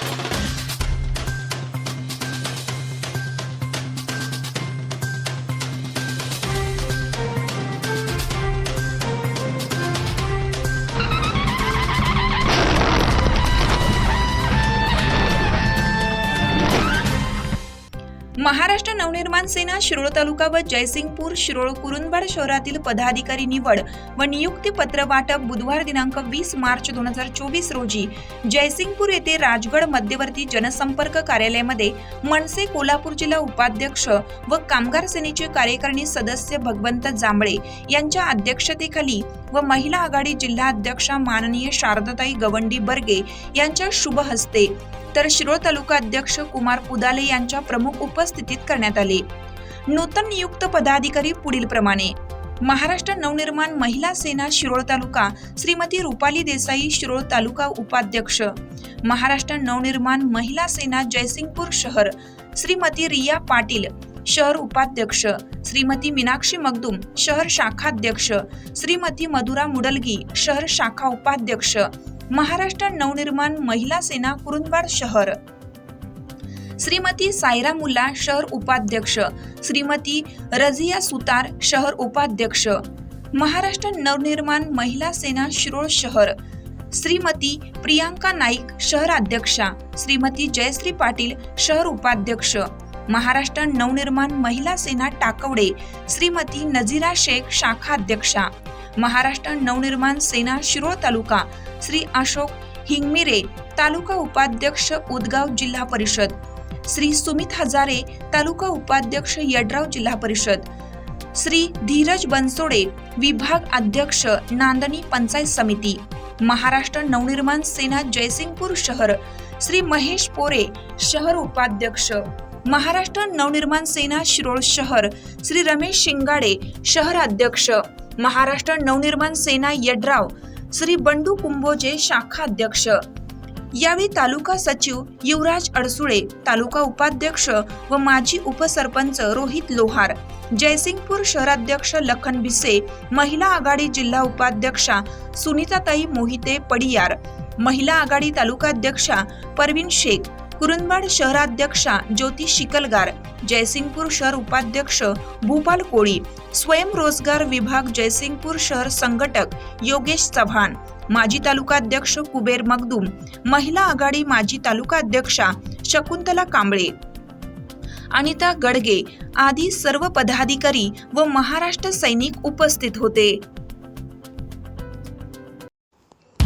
Thank you. Maharashtra Navnirman सेना शिरोळ तालुका व जयसिंगपूर शिरोळ कुरुंदवाड शहरातील पदाधिकारी निवड व नियुक्ती पत्र वाटप बुधवार दिनांक वीस मार्च दोन हजार चोवीस रोजी जयसिंगपूर येथे राजगड मध्यवर्ती जनसंपर्क कार्यालयामध्ये मनसे कोल्हापूर जिल्हा उपाध्यक्ष व कामगार सेनेचे कार्यकारिणी सदस्य भगवंत जांभळे यांच्या अध्यक्षतेखाली व महिला आघाडी जिल्हा अध्यक्षा माननीय शारदाताई गवंडी बर्गे यांच्या शुभ हस्ते तर शिरोळ तालुका अध्यक्ष कुमार पुदाले यांच्या प्रमुख उपस्थितीत करण्यात आले. नूतन नियुक्त पदाधिकारी पुढील प्रमाणे. महाराष्ट्र नवनिर्माण महिला सेना शिरोळ तालुका श्रीमती रुपाली देसाई शिरोळ तालुका उपाध्यक्ष. महाराष्ट्र नवनिर्माण महिला सेना जयसिंगपूर शहर श्रीमती रिया पाटील शहर उपाध्यक्ष. श्रीमती मीनाक्षी मगदुम शहर शाखाध्यक्ष. श्रीमती मधुरा मुडलगी शहर शाखा उपाध्यक्ष. महाराष्ट्र नवनिर्माण महिला सेना कुरुंदवाड शहर. श्रीमती सायरा मुल्ला शहर उपाध्यक्ष. श्रीमती रझिया सुतार शहर उपाध्यक्ष. महाराष्ट्र नवनिर्माण महिला सेना शिरोळ शहर. श्रीमती प्रियांका नाईक शहर अध्यक्षा. श्रीमती जयश्री पाटील शहर उपाध्यक्ष. महाराष्ट्र नवनिर्माण महिला सेना टाकवडे श्रीमती नझीरा शेख शाखा अध्यक्षा. महाराष्ट्र नवनिर्माण सेना शिरोळ तालुका श्री अशोक हिंगमिरे तालुका उपाध्यक्ष उदगाव जिल्हा परिषद. श्री सुमित हजारे तालुका उपाध्यक्ष यड्राव जिल्हा परिषद. श्री धीरज बनसोडे विभाग अध्यक्ष नांदणी पंचायत समिती. महाराष्ट्र नवनिर्माण सेना जयसिंगपूर शहर. श्री महेश पोरे शहर उपाध्यक्ष. महाराष्ट्र नवनिर्माण सेना शिरोळ शहर. श्री रमेश शिंगाडे शहराध्यक्ष. महाराष्ट्र नवनिर्माण सेना यड्राव. श्री बंडू कुंभोजे शाखा अध्यक्ष यावेळी तालुका सचिव युवराज अडसुळे तालुका उपाध्यक्ष व माजी उपसरपंच रोहित लोहार. जयसिंगपूर शहराध्यक्ष लखन भिसे महिला आघाडी जिल्हा उपाध्यक्षा सुनीताताई मोहिते पडियार. महिला आघाडी तालुकाध्यक्षा परवीन शेख. कुरुंदवाड शहराध्यक्षा ज्योती शिकलगार जयसिंगपूर शहर उपाध्यक्ष भूपाल कोळी स्वयंरोजगार विभाग जयसिंगपूर शहर संघटक योगेश चव्हाण माजी तालुकाध्यक्ष कुबेर मगदूम महिला आघाडी माजी तालुकाध्यक्षा शकुंतला कांबळे. अनिता गडगे आदी सर्व पदाधिकारी व महाराष्ट्र सैनिक उपस्थित होते.